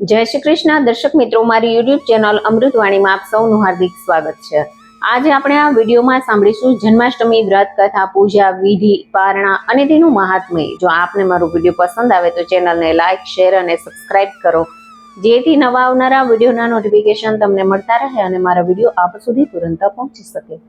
જય શ્રી કૃષ્ણ. દર્શક મિત્રો, મારી યુટ્યુબ ચેનલ અમૃતવાણીમાં આપ સૌનું હાર્દિક સ્વાગત છે. આજે આપણે આ વિડીયોમાં સાંભળીશું જન્માષ્ટમી વ્રત કથા પૂજા, વિધિ, પારણા અને તેનું મહાત્મય. જો આપને મારો વીડિયો પસંદ આવે તો ચેનલને લાઇક શેર અને સબસ્ક્રાઇબ કરો. જેથી નવા આવનારા વિડીયોના નોટિફિકેશન તમને મળતા રહે અને મારા વીડિયો આપ સુધી તુરંત પહોંચી શકે.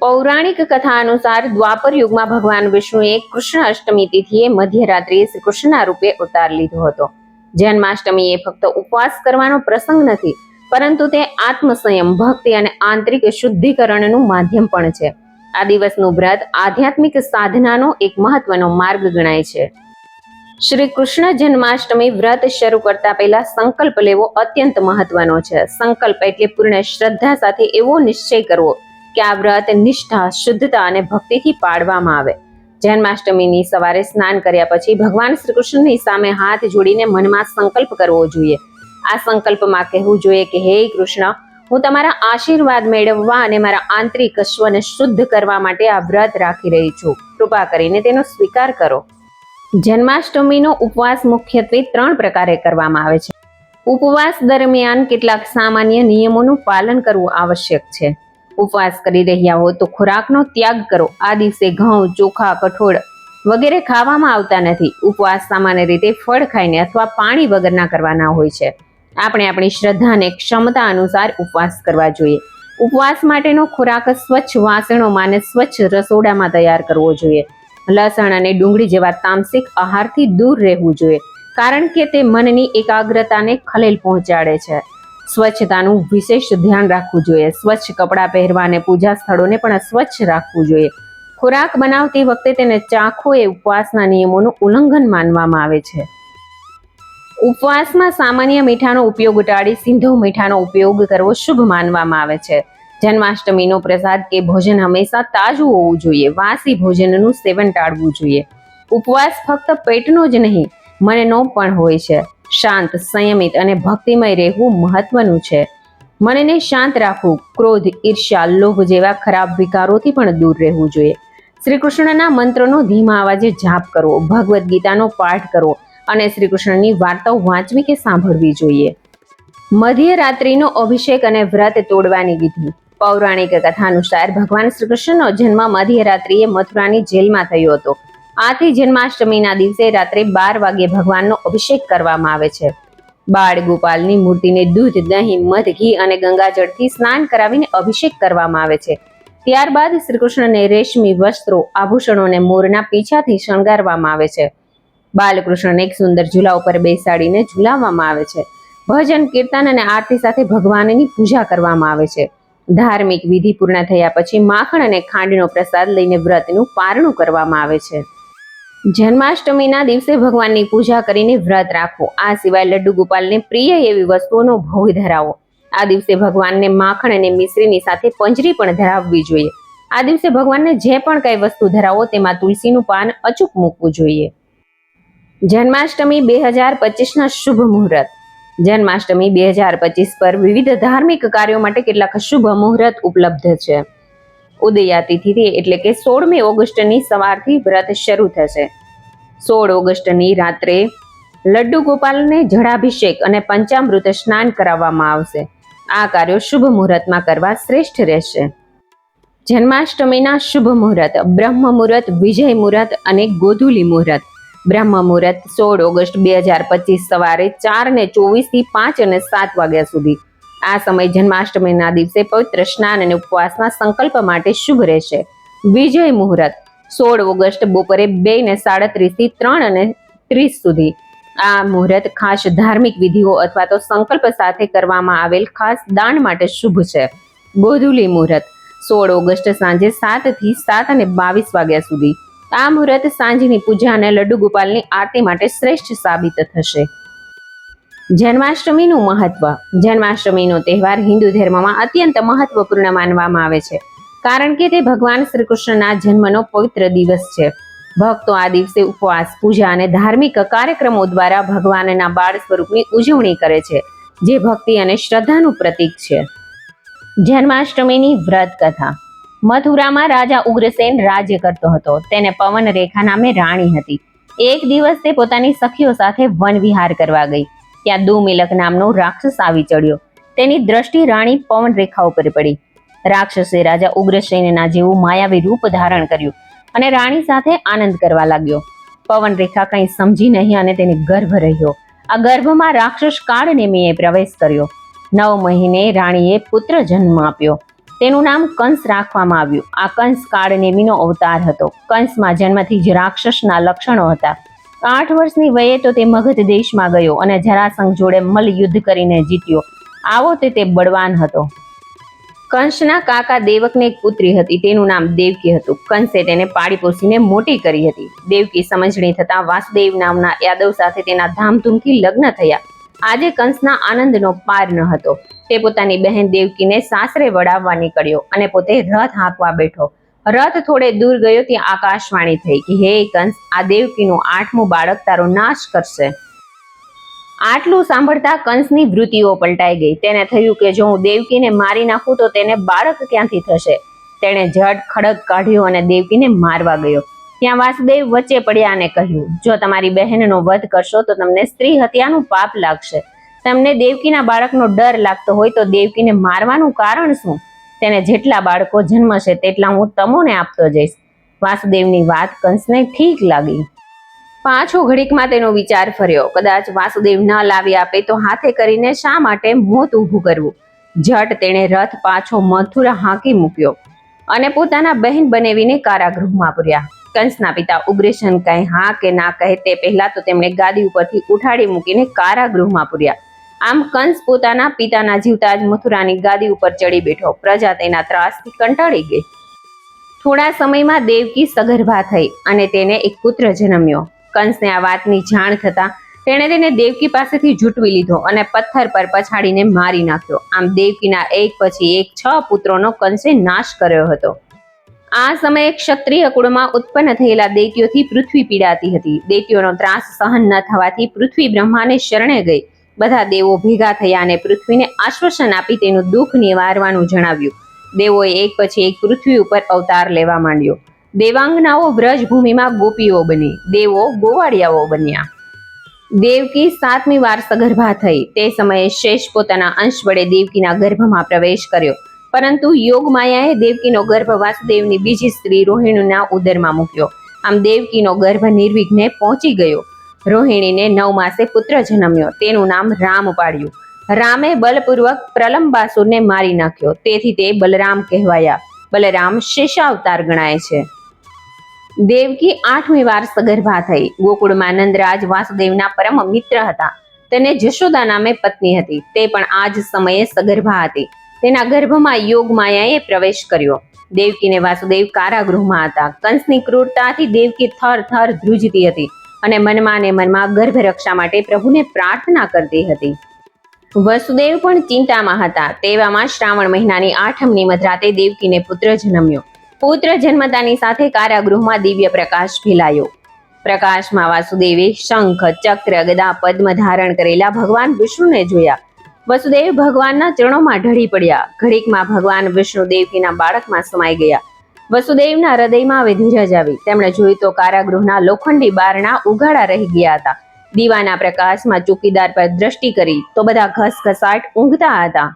પૌરાણિક કથા અનુસાર દ્વાપર યુગમાં ભગવાન વિષ્ણુએ કૃષ્ણ અષ્ટમી તિથિએ મધ્યરાત્રિએ શ્રી કૃષ્ણના રૂપે અવતાર લીધો હતો. જન્માષ્ટમી એ ફક્ત ઉપવાસ કરવાનો પ્રસંગ નથી, પરંતુ તે આત્મસંયમ, ભક્તિ અને આંતરિક શુદ્ધિકરણનું માધ્યમ પણ છે. આ દિવસનું વ્રત આધ્યાત્મિક સાધનાનો એક મહત્વનો માર્ગ ગણાય છે. શ્રી કૃષ્ણ જન્માષ્ટમી વ્રત શરૂ કરતા પહેલા સંકલ્પ લેવો અત્યંત મહત્વનો છે. સંકલ્પ એટલે પૂર્ણ શ્રદ્ધા સાથે એવો નિશ્ચય કરવો કે આ વ્રત નિષ્ઠા, શુદ્ધતા અને ભક્તિથી પાડવામાં આવે. જન્માષ્ટમીની સવારે સ્નાન કર્યા પછી ભગવાન શ્રી કૃષ્ણની સામે હાથ જોડીને મનમાં સંકલ્પ કરવો જોઈએ. આ સંકલ્પમાં કહેવું જોઈએ કે, હે કૃષ્ણ, હું તમારા આશીર્વાદ મેળવવા અને મારા આંતરિક અશ્વને શુદ્ધ કરવા માટે આ વ્રત રાખી રહી છું. કૃપા કરીને તેનો સ્વીકાર કરો. જન્માષ્ટમીનો ઉપવાસ મુખ્યત્વે ત્રણ પ્રકારે કરવામાં આવે છે. ઉપવાસ દરમિયાન કેટલાક સામાન્ય નિયમોનું પાલન કરવું આવશ્યક છે. ઉપવાસ કરી રહ્યા હો તો ખોરાકનો ત્યાગ કરો. આ દિવસે ઘઉં, ચોખા, કઠોળ વગેરે ખાવામાં આવતા નથી. ઉપવાસ સામાન્ય રીતે ફળ ખાઈને અથવા પાણી વગરના કરવાના હોય છે. આપણે આપણી શ્રદ્ધા અને ક્ષમતા અનુસાર ઉપવાસ કરવા જોઈએ. ઉપવાસ માટેનો ખોરાક સ્વચ્છ વાસણોમાં અને સ્વચ્છ રસોડામાં તૈયાર કરવો જોઈએ. લસણ અને ડુંગળી જેવા તામસિક આહારથી દૂર રહેવું જોઈએ, કારણ કે તે મનની એકાગ્રતાને ખલેલ પહોંચાડે છે. સ્વચ્છતાનું વિશેષ ધ્યાન રાખવું જોઈએ. સ્વચ્છ કપડાં પહેરવા અને પૂજા સ્થળોને પણ સ્વચ્છ રાખવું જોઈએ. ખોરાક બનાવતી વખતે તેને ચાખો એ ઉપવાસના નિયમોનું ઉલ્લંઘન માનવામાં આવે છે. ઉપવાસમાં સામાન્ય મીઠાનો ઉપયોગ ટાળી, સિંધો મીઠાનો ઉપયોગ કરવો શુભ માનવામાં આવે છે. જન્માષ્ટમીનો પ્રસાદ કે ભોજન હંમેશા તાજું હોવું જોઈએ. વાસી ભોજનનું સેવન ટાળવું જોઈએ. ઉપવાસ ફક્ત પેટનો જ નહીં, મનનો પણ હોય છે. શાંત, સંયમિત અને ભક્તિમય રહેવું મહત્વનું છે. મનને શાંત રાખવું, ક્રોધ, ઈર્ષ્યા, લોભ જેવા ખરાબ વિકારોથી પણ દૂર રહેવું જોઈએ. શ્રી કૃષ્ણના મંત્રનો ધીમા અવાજે જાપ કરવો, ભગવદ્ ગીતાનો પાઠ કરવો અને શ્રી કૃષ્ણની વાર્તાઓ વાંચવી કે સાંભળવી જોઈએ. મધ્યરાત્રિનો અભિષેક અને વ્રત તોડવાની વિધિ. પૌરાણિક કથા અનુસાર ભગવાન શ્રી કૃષ્ણનો જન્મ મધ્યરાત્રિએ મથુરાની જેલમાં થયો હતો. આથી જન્માષ્ટમીના દિવસે રાત્રે બાર વાગ્યે ભગવાનનો અભિષેક કરવામાં આવે છે. બાળ ગોપાલની મૂર્તિને દૂધ, દહીં, મધ, ઘી અને ગંગાજળથી સ્નાન કરાવીને અભિષેક કરવામાં આવે છે. ત્યારબાદ શ્રી કૃષ્ણને રેશમી વસ્ત્રો, આભૂષણોને મોરના પીછાથી શણગારવામાં આવે છે. બાલકૃષ્ણને એક સુંદર ઝૂલા ઉપર બેસાડીને ઝૂલાવવામાં આવે છે. ભજન, કીર્તન અને આરતી સાથે ભગવાનની પૂજા કરવામાં આવે છે. ધાર્મિક વિધિ પૂર્ણ થયા પછી માખણ અને ખાંડનો પ્રસાદ લઈને વ્રતનું પારણું કરવામાં આવે છે. જન્માષ્ટમીના દિવસે ભગવાનની પૂજા કરીને વ્રત રાખવો આ સિવાય લડ્ડુ ગોપાલને પ્રિય એવી વસ્તુઓનો ભોગ ધરાવો. આ દિવસે ભગવાનને માખણ અને મિશ્રીની સાથે પંજરી પણ ધરાવવી જોઈએ. આ દિવસે ભગવાનને જે પણ કઈ વસ્તુ ધરાવો તેમાં તુલસીનું પાન અચૂક મૂકવું જોઈએ. જન્માષ્ટમી બે હજાર પચીસના શુભ મુહૂર્ત. જન્માષ્ટમી બે હજાર પચીસ પર વિવિધ ધાર્મિક કાર્યો માટે કેટલાક શુભ મુહૂર્ત ઉપલબ્ધ છે. ઉદયા તિથિથી એટલે કે સોળમી ઓગસ્ટની સવારથી વ્રત શરૂ થશે. સોળ ઓગસ્ટની રાત્રે લડ્ડુ ગોપાલને જળાભિષેક અને પંચામૃત સ્નાન કરાવવામાં આવશે. આ કાર્યો શુભ મુહૂર્તમાં કરવા શ્રેષ્ઠ રહેશે. જન્માષ્ટમીના શુભ મુહૂર્ત, બ્રહ્મ મુહૂર્ત, વિજય મુહૂર્ત અને ગોધુલી મુહૂર્ત. બ્રહ્મ મુહૂર્ત સોળ ઓગસ્ટ બે હજાર પચીસ સવારે ચાર ને ચોવીસથી પાંચ અને સાત વાગ્યા સુધી. આ સમય જન્માષ્ટમીના દિવસે પવિત્ર સ્નાન અને ઉપવાસના સંકલ્પ માટે શુભ રહેશે. વિજય મુહૂર્ત. સોળ ઓગસ્ટ બપોરે બે ને સાડત્રીસથી ત્રણ અને ત્રીસ સુધી. આ મુહૂર્ત ખાસ ધાર્મિક વિધિઓ અથવા તો સંકલ્પ સાથે કરવામાં આવેલ ખાસ દાન માટે શુભ છે. ગોધુલી મુહૂર્ત. સોળ ઓગસ્ટ સાંજે સાતથી સાત અને બાવીસ વાગ્યા સુધી. આ મુહૂર્ત સાંજની પૂજા અને લડ્ડુ ગોપાલની આરતી માટે શ્રેષ્ઠ સાબિત થશે. જન્માષ્ટમીનું મહત્વ. જન્માષ્ટમીનો તહેવાર હિન્દુ ધર્મમાં અત્યંત મહત્વપૂર્ણ માનવામાં આવે છે. કારણ કે તે ભગવાન શ્રી કૃષ્ણના જન્મનો પવિત્ર દિવસ છે. ભક્તો આ દિવસે ઉપવાસ, પૂજા અને ધાર્મિક કાર્યક્રમો દ્વારા ભગવાનના બાળ સ્વરૂપની ઉજવણી કરે છે, જે ભક્તિ અને શ્રદ્ધાનું પ્રતીક છે. જન્માષ્ટમીની વ્રત કથા મથુરામાં રાજા ઉગ્રસેન રાજ્ય કરતો હતો. તેને પવન રેખા નામે રાણી હતી. એક દિવસ તે પોતાની સખીઓ સાથે વન વિહાર કરવા ગઈ. ત્યાં દુમિલક નામનો રાક્ષસ આવી ચડ્યો. તેની દ્રષ્ટિ રાણી પવન રેખા ઉપર પડી. રાક્ષસે રાજા ઉગ્રસેનના જેવું માયાવી રૂપ ધારણ કર્યું અને રાણી સાથે આનંદ કરવા લાગ્યો. પવન રેખા કંઈ સમજી નહીં અને તેને ગર્ભ રહ્યો. આ ગર્ભમાં રાક્ષસ કાળનેમીએ પ્રવેશ કર્યો. નવ મહિને રાણીએ પુત્ર જન્મ આપ્યો. તેનું નામ કંસ રાખવામાં આવ્યું. આ કંસ કાળનેમીનો અવતાર હતો. કંસમાં જન્મથી જ રાક્ષસના લક્ષણો હતા. આઠ વર્ષની વયે તો તે મગધ દેશમાં ગયો અને જરાસંઘ જોડે મલ્લ યુદ્ધ કરીને જીત્યો. આવો તે તે બળવાન હતો. કંસના કાકા દેવકને એક પુત્રી હતી. તેનું નામ દેવકી હતું. કંસે તેને પાળી પોસીને મોટી કરી હતી. દેવકી સમજણી થતા વાસુદેવ નામના યાદવ સાથે તેના ધામધૂમથી લગ્ન થયા. આજે કંસના આનંદનો પાર ન હતો. તે પોતાની બહેન દેવકીને સાસરે વડાવવા નીકળ્યો અને પોતે રથ હાંકવા બેઠો. રથ થોડે દૂર ગયો ત્યાં આકાશવાણી થઈ કે, હે કંસ, આ દેવકીનું આઠમું બાળક તારો નાશ કરશે. આટલું સાંભળતા કંસની વૃત્તિઓ પલટાઈ ગઈ. તેને થયું કે, જો હું દેવકીને મારી નાખું, તો તેને બાળક ક્યાંથી થશે? તેણે જડ ખડક કાઢ્યો અને દેવકીને મારવા ગયો. ત્યાં વાસુદેવ વચ્ચે પડ્યા અને કહ્યું, જો તમારી બહેનનો વધ કરશો, તો તમને સ્ત્રી હત્યાનું પાપ લાગશે. તમને દેવકીના બાળકનો ડર લાગતો હોય, તો દેવકીને મારવાનું કારણ શું? તેને જેટલા બાળકો જન્મશે તેટલા હું તમોને આપતો જઈશ. વાસુદેવની વાત કંસને ઠીક લાગી. પાછો ઘડીકમાં તેનો વિચાર ફર્યો. કદાચ વાસુદેવ ન લાવી આપે તો હાથે કરીને શા માટે મોત ઊભું કરવું? ઝટ તેણે રથ પાછો મથુરા હાંકી મૂક્યો અને પોતાના બહેન બનેવીને કારાગૃહમાં પૂર્યા. કંસના પિતા ઉગ્રેશન કહે, હા કે ના, કહે તે પહેલા તો તેમણે ગાદી ઉપરથી ઉઠાડી મૂકીને કારાગૃહમાં પૂર્યા. આમ કંસ પોતાના પિતાના જીવતા જ મથુરાની ગાદી ઉપર ચડી બેઠો. પ્રજા તેના ત્રાસથી કંટાળી ગઈ. થોડા સમયમાં દેવકી સગર્ભા થઈ અને તેને એક પુત્ર જન્મ્યો. કંસને આ વાતની જાણ થતા તેણે તેને દેવકી પાસેથી જૂટવી લીધો અને પથ્થર પર પછાડીને મારી નાખ્યો. આમ દેવકીના એક પછી એક છ પુત્રોનો કંસે નાશ કર્યો હતો. આ સમયે ક્ષત્રિય કુળમાં ઉત્પન્ન થયેલા દૈત્યોથી પૃથ્વી પીડાતી હતી. દૈત્યોનો ત્રાસ સહન ન થવાથી પૃથ્વી બ્રહ્માને શરણે ગઈ. બધા દેવો ભેગા થયા અને પૃથ્વીને આશ્વાસન આપી તેનું દુઃખ નિવારવાનું જણાવ્યું. દેવોએ એક પછી એક પૃથ્વી ઉપર અવતાર લેવા માંડ્યો. દેવાંગનાઓ વ્રજભૂમિમાં ગોપીઓ બની. દેવો ગોવાળિયાઓ બન્યા. દેવકી સાતમી વાર સગર્ભા થઈ. તે સમયે શેષ પોતાના અંશ વડે દેવકીના ગર્ભમાં પ્રવેશ કર્યો. પરંતુ યોગ માયાએ દેવકીનો ગર્ભ વાસુદેવની બીજી સ્ત્રી રોહિણીના ઉદરમાં મૂક્યો. આમ દેવકીનો ગર્ભ નિર્વિઘ્ને પહોંચી ગયો. રોહિણીને નવ માસે પુત્ર જન્મ્યો. તેનું નામ રામ પાડ્યું. રામે બલપૂર્વક પ્રલંબાસુરને મારી નાખ્યો. તેથી તે બલરામ કહેવાયા. બલરામ શેષાવતાર ગણાય છે. દેવકી આઠમી વાર સગર્ભા થઈ. ગોકુળમાં નંદરાજ વાસુદેવના પરમ મિત્ર હતા. તેને જશોદા નામે પત્ની હતી. તે પણ આ જ સમયે સગર્ભા હતી. તેના ગર્ભમાં યોગ માયાએ પ્રવેશ કર્યો. દેવકીને વાસુદેવ કારાગૃહમાં હતા. કંસની ક્રૂરતાથી દેવકી થર થર ધ્રુજતી હતી. અને મનમાં ને મનમાં ગર્ભ રક્ષા માટે પ્રભુને પ્રાર્થના કરતી હતી. વસુદેવ પણ ચિંતામાં હતા. તેવામાં શ્રાવણ મહિનાની આઠમની મધરાતે દેવકીને પુત્ર જન્મ્યો. પુત્ર જન્મતાની સાથે કારાગૃહમાં દિવ્ય પ્રકાશ ફેલાયો પ્રકાશમાં વાસુદેવે શંખ, ચક્ર, ગદા, પદ્મ ધારણ કરેલા ભગવાન વિષ્ણુને જોયા. વસુદેવ ભગવાનના ચરણોમાં ઢળી પડ્યા. ઘડીકમાં ભગવાન વિષ્ણુ દેવકીના બાળકમાં સમાઈ ગયા. વસુદેવના હૃદયમાં હવે ધીરજ આવી. તેમણે જોયું તો કારાગૃહના લોખંડી બારણા ઉઘાડા રહી ગયા હતા. દીવાના પ્રકાશમાં ચોકીદાર પર દ્રષ્ટિ કરી તો બધા ઘસઘસાટ ઊંઘતા હતા.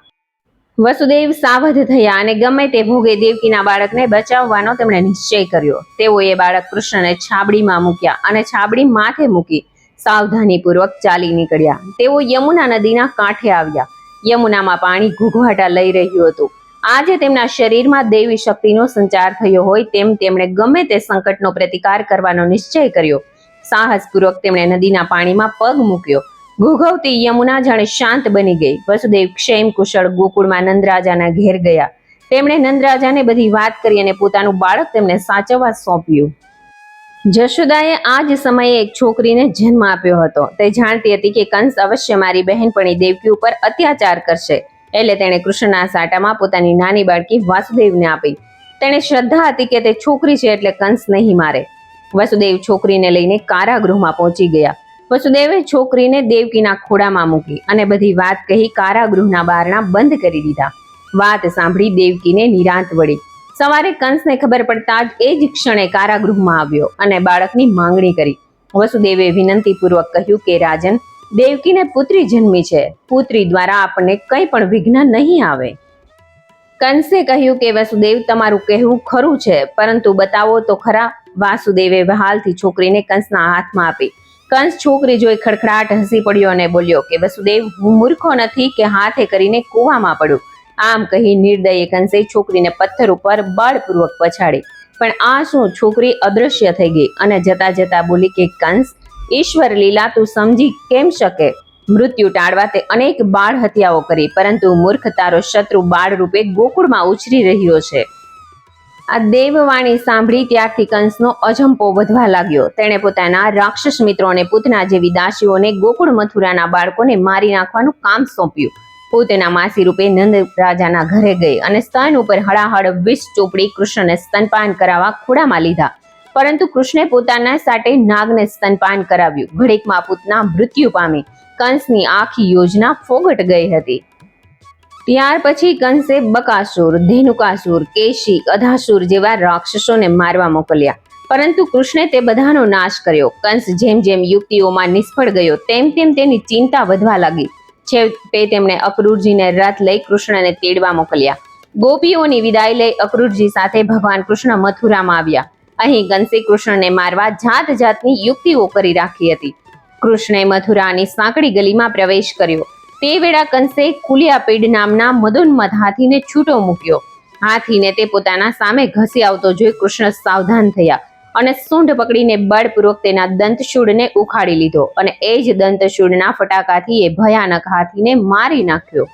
વસુદેવ સાવધ થયા અને ગમે તે ભોગે દેવકીના બાળકને બચાવવાનો તેમણે નિશ્ચય કર્યો. તેઓએ બાળક કૃષ્ણને છાબડીમાં મૂક્યા અને છાબડી માથે મૂકી સાવધાનીપૂર્વક ચાલી નીકળ્યા. તેઓ યમુના નદીના કાંઠે આવ્યા. યમુનામાં પાણી ઘૂઘવાટા લઈ રહ્યું હતું. આજે તેમના શરીરમાં દેવી શક્તિનો સંચાર થયો હોય તેમ તેમણે ગમે તે સંકટનો પ્રતિકાર કરવાનો નિશ્ચય કર્યો. સાહસપૂર્વક તેમણે નદીના પાણીમાં પગ મૂક્યો. ઘૂઘવતી યમુના જાણે શાંત બની ગઈ. વસુદેવ ક્ષેમ કુશળ ગોકુળમાં નંદરાજાના ઘેર ગયા. તેમણે નંદરાજાને બધી વાત કરી અને પોતાનું બાળક તેમને સાચવવા સોંપ્યું. જશોદાએ આ જ સમયે એક છોકરીને જન્મ આપ્યો હતો. તે જાણતી હતી કે કંસ અવશ્ય મારી બહેનપણી દેવકી ઉપર અત્યાચાર કરશે. એટલે તેણે કૃષ્ણના સાટામાં પોતાની નાની બાળકી વાસુદેવને આપી. તેણે શ્રદ્ધા હતી કે તે છોકરી છે એટલે કંસ નહીં મારે. વસુદેવ છોકરીને લઈને કારાગૃહમાં પહોંચી ગયા. વસુદેવે છોકરીને દેવકીના ખોડામાં મૂકી અને બધી વાત કહી કારાગૃહના બારણા બંધ કરી દીધા. વાત સાંભળી દેવકીને નિરાંત વળી. સવારે કંસને ખબર પડતા જ એ જ ક્ષણે કારાગૃહમાં આવ્યો અને બાળકની માંગણી કરી. વસુદેવે વિનંતીપૂર્વક કહ્યું કે, રાજન દેવકીને પુત્રી જન્મી છે. પુત્રી દ્વારા આપણને કંઈ પણ વિઘ્ન નહીં આવે. કંસે કહ્યું કે વસુદેવ, તમારું કહેવું ખરું છે, પરંતુ બતાવો તો ખરા, વાસુદેવે વહાલથી છોકરીને કંસના હાથમાં આપી. કંસ છોકરી જોઈ ખડખડાટ હસી પડ્યો અને બોલ્યો કે, વસુદેવ, હું મૂર્ખો નથી કે હાથે કરીને કૂવામાં પડું. આમ કહી નિર્દયે કંસે છોકરીને પથ્થર ઉપર બળપૂર્વક પછાડી. પણ આ શું છોકરી અદૃશ્ય થઈ ગઈ અને જતા જતા બોલી કે, કંસ ઈશ્વર લીલા તું સમજી કેમ શકે? મૃત્યુ ટાળવા તે અનેક બાળ હત્યાઓ કરી, પરંતુ મૂર્ખ તારો શત્રુ બાળ રૂપે ગોકુળમાં ઉછરી રહ્યો છે. આ દેવવાણી સાંભળી ત્યારથી કંસનો અજંપો વધવા લાગ્યો. તેણે પોતાના રાક્ષસ મિત્રોને, પૂતના જેવી દાસીઓને ગોકુળ મથુરાના બાળકોને મારી નાખવાનું કામ સોંપ્યું. પોતેના માસી રૂપે નંદ રાજાના ઘરે ગઈ અને સ્તન ઉપર હળાહળ વીસ ચોપડી કૃષ્ણને સ્તનપાન કરાવવા ખોડામાં લીધા. પરંતુ કૃષ્ણે પોતાના સાથે નાગને સ્તનપાન કરાવ્યું. ઘડીકમાં પૂતના મૃત્યુ પામી કંસની આખી યોજના ફોગટ ગઈ હતી. ત્યાર પછી કંસે બકાસુર, ધેનુકાસુર કેશી અધાસુર જેવા રાક્ષસોને મારવા મોકલ્યા. પરંતુ કૃષ્ણે તે બધાનો નાશ કર્યો. કંસ જેમ જેમ યુક્તિઓમાં નિષ્ફળ ગયો, તેમ તેમ તેની ચિંતા વધવા લાગી. છેવટે તેમણે અક્રૂરજીને રથ લઈ કૃષ્ણને તેડવા મોકલ્યા. ગોપીઓની વિદાય લઈ અક્રૂરજી સાથે ભગવાન કૃષ્ણ મથુરામાં આવ્યા. અહીં કંસે કૃષ્ણને મારવા જાત જાતની યુક્તિઓ કરી રાખી હતી. કૃષ્ણે મથુરાની સાંકડી ગલીમાં પ્રવેશ કર્યો. તે વેળા કંસે કુલિયાપીડ નામના મદોન્મત હાથીને છૂટો મૂક્યો. હાથીને તે પોતાના સામે ઘસી આવતો જોઈ કૃષ્ણ સાવધાન થયા અને સૂંઢ પકડીને બળપૂર્વક તેના દંતશૂળને ઉખાડી લીધો અને એ જ દંતશૂળના ફટાકાથી એ ભયાનક હાથીને મારી નાખ્યો.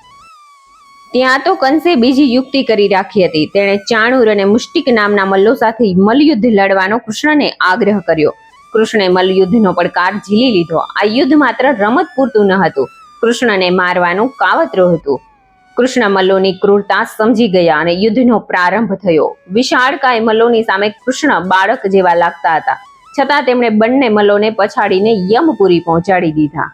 ત્યાં તો કંસે બીજી યુક્તિ કરી રાખી હતી. તેણે ચાણુર અને મુષ્ટિક નામના મલ્લો સાથે મલયુદ્ધ લડવાનો કૃષ્ણને આગ્રહ કર્યો. કૃષ્ણે મલયુદ્ધનો પડકાર ઝીલી લીધો. આ યુદ્ધ માત્ર રમત પૂરતું ન હતું. કૃષ્ણને મારવાનું કાવતરું હતું. કૃષ્ણ મલ્લોની ક્રૂરતા સમજી ગયા અને યુદ્ધનો પ્રારંભ થયો. વિશાળકાય મલ્લોની સામે કૃષ્ણ બાળક જેવા લાગતા હતા. છતાં તેમણે બંને મલ્લોને પછાડીને યમપુરી પહોંચાડી દીધા.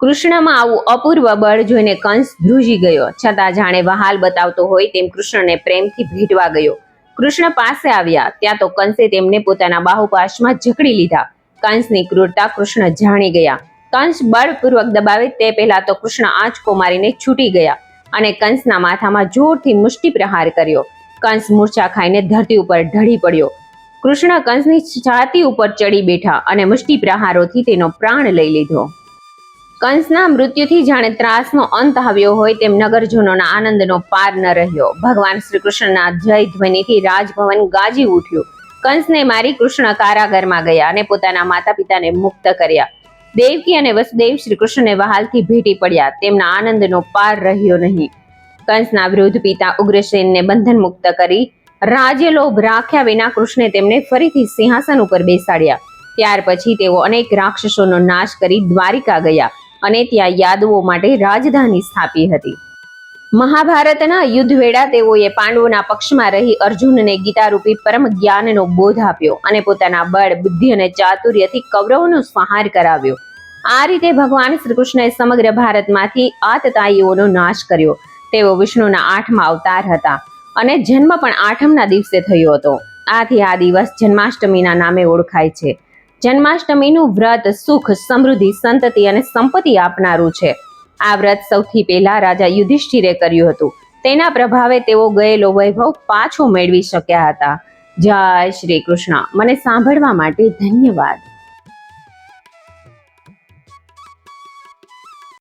કૃષ્ણમાં આવું અપૂર્વ બળ જોઈને કંસ ધ્રુજી ગયો. છતાં જાણે વહાલ બતાવતો હોય તેમ કૃષ્ણને પ્રેમથી ભેટવા ગયો. કૃષ્ણ પાસે આવ્યા. ત્યાં તો કંસે તેમને પોતાના બાહુપાશમાં જકડી લીધા. કંસની ક્રૂરતા કૃષ્ણ જાણી ગયા. કંસ બળપૂર્વક દબાવે તે પહેલા તો કૃષ્ણ આંચકો મારીને છૂટી ગયા અને કંસના માથામાં જોરથી મુષ્ટિ પ્રહાર કર્યો. કંસ મૂર્છા ખાઈને ધરતી ઉપર ઢળી પડ્યો. કૃષ્ણ કંસની છાતી ઉપર ચડી બેઠા અને મુષ્ટિ પ્રહારોથી તેનો પ્રાણ લઈ લીધો. કંસના મૃત્યુથી જાણે ત્રાસનો અંત આવ્યો હોય તેમ નગરજનોના આનંદનો પાર ન રહ્યો. ભગવાન શ્રી કૃષ્ણના જય ધ્વનિથી રાજભવન ગાજી ઉઠ્યું. કંસને મારી કૃષ્ણ કારાગરમાં ગયા અને પોતાના માતા પિતાને મુક્ત કર્યા. દેવકી અને વસુદેવ શ્રી કૃષ્ણને વહાલથી ભેટી પડ્યા. તેમના આનંદનો પાર રહ્યો નહીં. કંસના વૃદ્ધ પિતા ઉગ્રસેનને બંધન મુક્ત કરી રાજ્યલોભ રાખ્યા વિના કૃષ્ણે તેમને ફરીથી સિંહાસન ઉપર બેસાડ્યા. ત્યાર પછી તેઓ અનેક રાક્ષસોનો નાશ કરી દ્વારિકા ગયા. અને ત્યાં યાદવો માટે રાજધાની સ્થાપી હતી. મહાભારતના યુદ્ધ વેળા તેઓએ પાંડવોના પક્ષમાં રહી અર્જુનને ગીતારૂપી પરમ જ્ઞાનનો બોધ આપ્યો અને પોતાના બળ, બુદ્ધિ અને ચાતુર્યથી કૌરવોનો સંહાર કરાવ્યો. આ રીતે ભગવાન શ્રી કૃષ્ણએ સમગ્ર ભારતમાંથી આતતાઈઓનો નાશ કર્યો. તેઓ વિષ્ણુના આઠમા અવતાર હતા અને જન્મ પણ આઠમના દિવસે થયો હતો. આથી આ દિવસ જન્માષ્ટમીના નામે ઓળખાય છે. જન્માષ્ટમીનું વ્રત, સુખ, સમૃદ્ધિ, સંતતિ અને સંપત્તિ આપનારું છે. આ વ્રત સૌથી પહેલા રાજા યુધિષ્ઠિરે કર્યું હતું. તેના પ્રભાવે તેઓ ગયેલો વૈભવ પાછો મેળવી શક્યા હતા. જય શ્રી કૃષ્ણ. મને સાંભળવા માટે ધન્યવાદ.